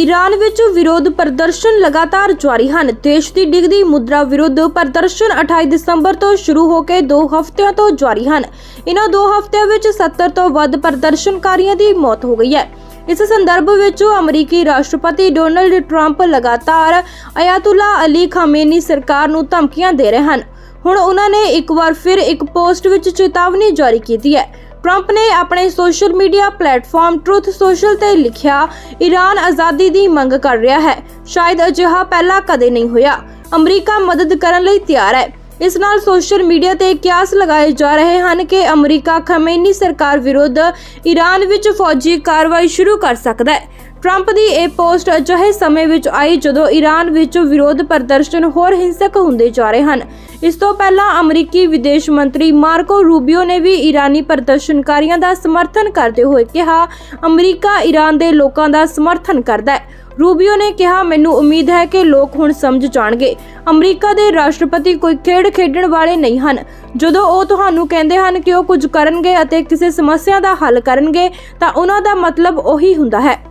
Iran ਵਿੱਚ ਵਿਰੋਧ ਪ੍ਰਦਰਸ਼ਨ ਲਗਾਤਾਰ ਜਾਰੀ ਹਨ। ਦੇਸ਼ ਦੀ ਡਿੱਗਦੀ ਮੁਦਰਾ ਵਿਰੁੱਧ ਪ੍ਰਦਰਸ਼ਨ 28 ਦਸੰਬਰ ਤੋਂ ਸ਼ੁਰੂ ਹੋ ਕੇ 2 ਹਫ਼ਤਿਆਂ ਤੋਂ ਜਾਰੀ ਹਨ। ਇਨ੍ਹਾਂ 2 ਹਫ਼ਤਿਆਂ ਵਿੱਚ 70 ਤੋਂ ਵੱਧ ਪ੍ਰਦਰਸ਼ਨਕਾਰੀਆਂ ਦੀ ਮੌਤ ਹੋ ਗਈ ਹੈ। ਇਸ ਸੰਦਰਭ ਵਿੱਚ ਅਮਰੀਕੀ ਰਾਸ਼ਟਰਪਤੀ ਡੋਨਲਡ ਟਰੰਪ ਲਗਾਤਾਰ ਅਯਾਤੁੱਲਾ ਅਲੀ ਖਾਮੇਨੀ ਸਰਕਾਰ ਨੂੰ ਧਮਕੀਆਂ ਦੇ ਰਹੇ ਹਨ। ਹੁਣ ਉਹਨਾਂ ਨੇ ਇੱਕ ਵਾਰ ਫਿਰ ਇੱਕ ਪੋਸਟ ਵਿੱਚ ਚੇਤਾਵਨੀ ਜਾਰੀ ਕੀਤੀ ਹੈ। ਟਰੰਪ ਨੇ ਆਪਣੇ social media platform Truth Social ਤੇ ਲਿਖਿਆ ਈਰਾਨ ਆਜ਼ਾਦੀ ਦੀ ਮੰਗ ਕਰ ਰਿਹਾ ਹੈ। ਸ਼ਾਇਦ ਅਜਿਹਾ ਪਹਿਲਾਂ ਕਦੇ ਨਹੀਂ ਹੋਇਆ। ਅਮਰੀਕਾ ਮਦਦ ਕਰਨ ਲਈ ਤਿਆਰ ਹੈ। ਇਸ ਨਾਲ ਸੋਸ਼ਲ ਮੀਡੀਆ ਤੇ ਕਿਆਸ ਲਗਾਏ ਜਾ ਰਹੇ ਹਨ ਕਿ ਅਮਰੀਕਾ ਖਮੇਨੀ ਸਰਕਾਰ ਵਿਰੁੱਧ ਈਰਾਨ ਵਿੱਚ ਫੌਜੀ ਕਾਰਵਾਈ ਸ਼ੁਰੂ ਕਰ ਸਕਦਾ ਹੈ। ਟਰੰਪ ਦੀ ਇਹ ਪੋਸਟ ਅਜਿਹੇ ਸਮੇਂ ਵਿੱਚ ਆਈ ਜਦੋਂ ਈਰਾਨ ਵਿੱਚ ਵਿਰੋਧ ਪ੍ਰਦਰਸ਼ਨ ਹੋਰ ਹਿੰਸਕ ਹੁੰਦੇ ਜਾ ਰਹੇ ਹਨ। ਇਸ ਤੋਂ ਪਹਿਲਾਂ ਅਮਰੀਕੀ ਵਿਦੇਸ਼ ਮੰਤਰੀ ਮਾਰਕੋ ਰੂਬੀਓ ਨੇ ਵੀ ਈਰਾਨੀ ਪ੍ਰਦਰਸ਼ਨਕਾਰੀਆਂ ਦਾ ਸਮਰਥਨ ਕਰਦੇ ਹੋਏ ਕਿਹਾ, ਅਮਰੀਕਾ ਈਰਾਨ ਦੇ ਲੋਕਾਂ ਦਾ ਸਮਰਥਨ ਕਰਦਾ ਹੈ। ਰੂਬੀਓ ਨੇ ਕਿਹਾ, ਮੈਨੂੰ ਉਮੀਦ ਹੈ ਕਿ ਲੋਕ ਹੁਣ ਸਮਝ ਜਾਣਗੇ। ਅਮਰੀਕਾ ਦੇ ਰਾਸ਼ਟਰਪਤੀ ਕੋਈ ਖੇਡ ਖੇਡਣ ਵਾਲੇ ਨਹੀਂ ਹਨ। ਜਦੋਂ ਉਹ ਤੁਹਾਨੂੰ ਕਹਿੰਦੇ ਹਨ ਕਿ ਉਹ ਕੁਝ ਕਰਨਗੇ ਅਤੇ ਕਿਸੇ ਸਮੱਸਿਆ ਦਾ ਹੱਲ ਕਰਨਗੇ, ਤਾਂ ਉਹਨਾਂ ਦਾ ਮਤਲਬ ਉਹੀ ਹੁੰਦਾ ਹੈ।